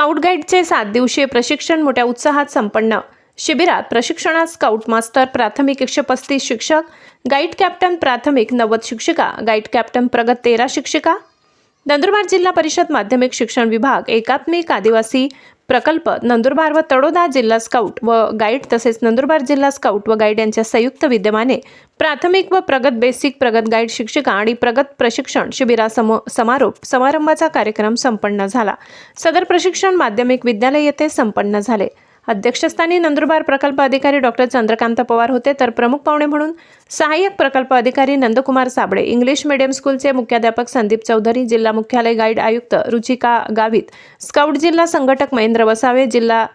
Scout गाईडचे सात दिवसीय प्रशिक्षण मोठ्या उत्साहात संपन्न. शिबिरात प्रशिक्षणात स्काउट मास्टर प्राथमिक एकशे पस्तीस शिक्षक गाईड कॅप्टन प्राथमिक नव्वद शिक्षिका गाईड कॅप्टन प्रगत तेरा शिक्षिका नंदुरबार जिल्हा परिषद माध्यमिक शिक्षण विभाग एकात्मिक आदिवासी प्रकल्प नंदुरबार व तळोदा जिल्हा स्काउट व गाईड तसेच नंदुरबार जिल्हा स्काउट व गाईड यांच्या संयुक्त विद्यमाने प्राथमिक व प्रगत बेसिक प्रगत गाईड शिक्षिका आणि प्रगत प्रशिक्षण शिबिरासमो समारोप समारंभाचा कार्यक्रम संपन्न झाला. सदर प्रशिक्षण माध्यमिक विद्यालय येथे संपन्न झाले. अध्यक्षस्थानी नंदुरबार प्रकल्प अधिकारी डॉक्टर चंद्रकांत पवार होते तर प्रमुख पाहुणे म्हणून सहाय्यक प्रकल्प अधिकारी नंदकुमार साबळे इंग्लिश मीडियम स्कूलचे मुख्याध्यापक संदीप चौधरी जिल्हा मुख्यालय गाईड आयुक्त रुचिका गावित स्काउट जिल्हा संघटक महेंद्र वसावे जिल्हा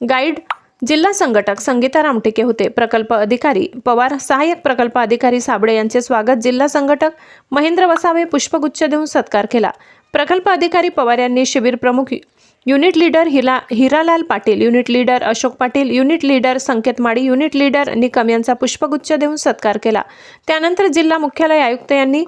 गाईड जिल्हा संघटक संगीता रामटेके होते. प्रकल्प अधिकारी पवार सहाय्यक प्रकल्प अधिकारी साबळे यांचे स्वागत जिल्हा संघटक महेंद्र वसावे पुष्पगुच्छ देऊन सत्कार केला. प्रकल्प अधिकारी पवार यांनी शिबिर प्रमुख युनिट लीडर हिला Hiralal Patil unit leader Ashok Patil unit leader Sanket Madi unit leader Nikam यांचा पुष्पगुच्छ देऊन सत्कार केला. त्यानंतर जिल्हा मुख्यालय आयुक्त यांनी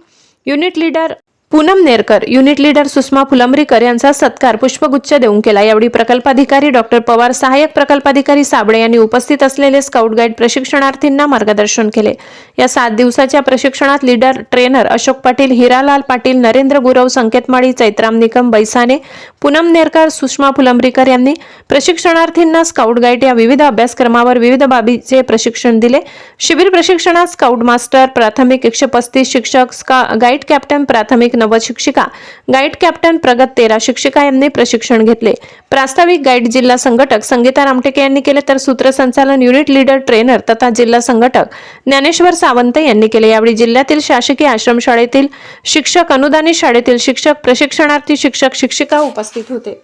unit leader Poonam Nerkar unit leader Sushma Phulambrikar यांचा सत्कार पुष्पगुच्छ देऊन केला. यावेळी प्रकल्पाधिकारी डॉक्टर पवार सहाय्यक प्रकल्पाधिकारी साबळे यांनी उपस्थित असलेले स्काउट गाईड प्रशिक्षणार्थींना मार्गदर्शन केले. या सात दिवसाच्या प्रशिक्षणात लीडर ट्रेनर अशोक पाटील हिरालाल पाटील नरेंद्र गुरव संकेतमाळी चैत्राम निकम बैसाने पूनम नेरकर सुषमा फुलंब्रीकर यांनी प्रशिक्षणार्थींना स्काउट गाईड या विविध अभ्यासक्रमावर विविध बाबीचे प्रशिक्षण दिले. शिबिर प्रशिक्षणात स्काउट मास्टर प्राथमिक एकशे पस्तीस शिक्षक स्का गाईड कॅप्टन प्राथमिक नव्वद शिक्षिका. गाईड कॅप्टन प्रगत तेरा शिक्षिका यांनी प्रशिक्षण घेतले. प्रास्ताविक गाईड जिल्हा संघटक संगीता रामटेके यांनी केले तर सूत्रसंचालन युनिट लीडर ट्रेनर तथा जिल्हा संघटक ज्ञानेश्वर सावंत यांनी केले. यावेळी जिल्ह्यातील शासकीय आश्रमशाळेतील शिक्षक अनुदानित शाळेतील शिक्षक प्रशिक्षणार्थी शिक्षक शिक्षिका उपस्थित होते.